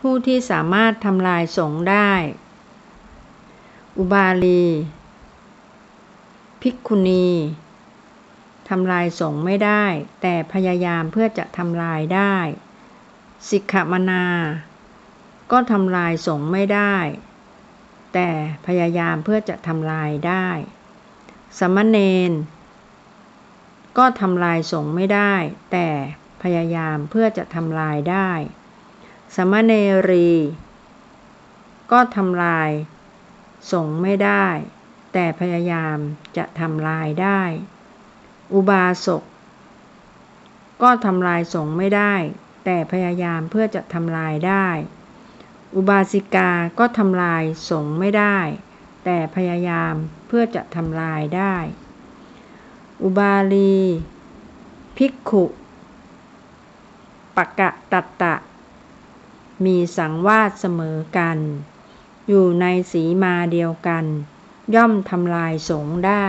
ผู้ที่สามารถทำลายสงได้ อุบาลี ภิกขุณีทำลายสงไม่ได้ แต่พยายามเพื่อจะทำลายได้ สิกขมนา ก็ทำลายสงไม่ได้ แต่พยายามเพื่อจะทำลายได้ สมณเณรก็ทำลายสงไม่ได้ แต่พยายามเพื่อจะทำลายได้ สมณเณรี ก็ทำลาย สงไม่ได้ แต่พยายามจะทำลายได้ อุบาสก ก็ทำลายสงไม่ได้ แต่พยายามเพื่อจะทำลายได้ อุบาสิกาก็ทำลายสงไม่ได้ แต่พยายามเพื่อจะทำลายได้ อุบาลี ภิกขุปกะตัตตะ มีสังวาสเสมอกัน อยู่ในสีมาเดียวกัน ย่อมทำลายสงได้